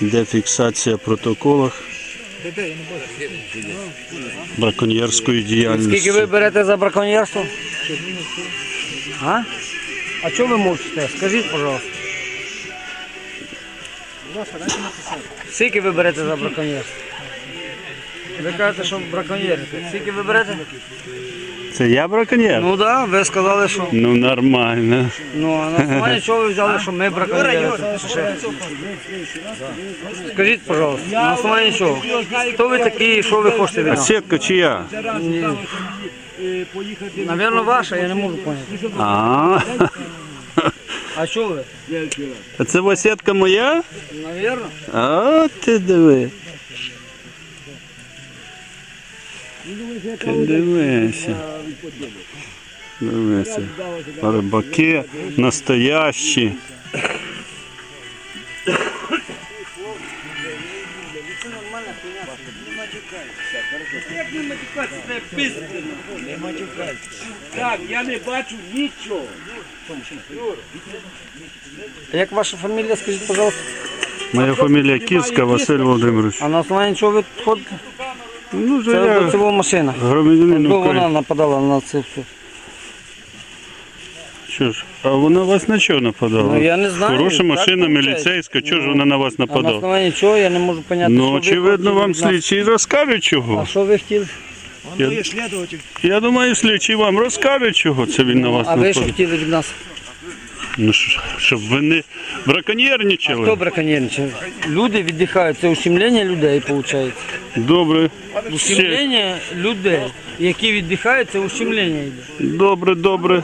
Йде фіксація в протоколах браконьєрської діяльності. Скільки ви берете за браконьєрство? А? А чого ви мовчите? Скажіть, пожалуйста. Скільки ви берете за браконьєрство? Ви кажете, що браконьєрите. Скільки ви берете? Це я браконьєр? Ну так, да, ви сказали, що. Ну нормально. Ну, а на основанні чого ви взяли, що ми браконьєри? Ще. Скажіть, пожалуйста, на основанні чого? Хто ви такі і що ви хочете від А нас? сітка чия? Навірно, ваша, я не можу поняти. А, А що ви? а це ось сітка моя? Навірно. А ти диви. Дивися. Дивися. Рибаки настоящі. Так, я не бачу нічого. Як ваша фамілія, скажіть, пожалуйста? Моя фамілія Кірська, Василь Володимирович. А на основанні чого ви тут ходите? Ну, Це я до цього машина. громадянин Хто вона України. нападала на це все? Що ж, а вона вас на чого нападала? Ну, я не знаю. Хороша Так машина, виходить. міліцейська, чого ж вона на вас А на нападала? основанні чого я не можу поняти. що Ну, ви очевидно, хотіли вам від нас. слідчий розкаже А чого. що ви хотіли? Я, я думаю, слідчий вам розкаже, чого це він на вас А ви що нападав. хотіли від нас? Ну, що- щоб ви не Хто браконьєрничали. браконьєрничає? Люди віддихають, це ущемлення людей, виходить. Добре. Ще. Ущемлення людей, які віддихають, це ущемлення йде. Добре, добре.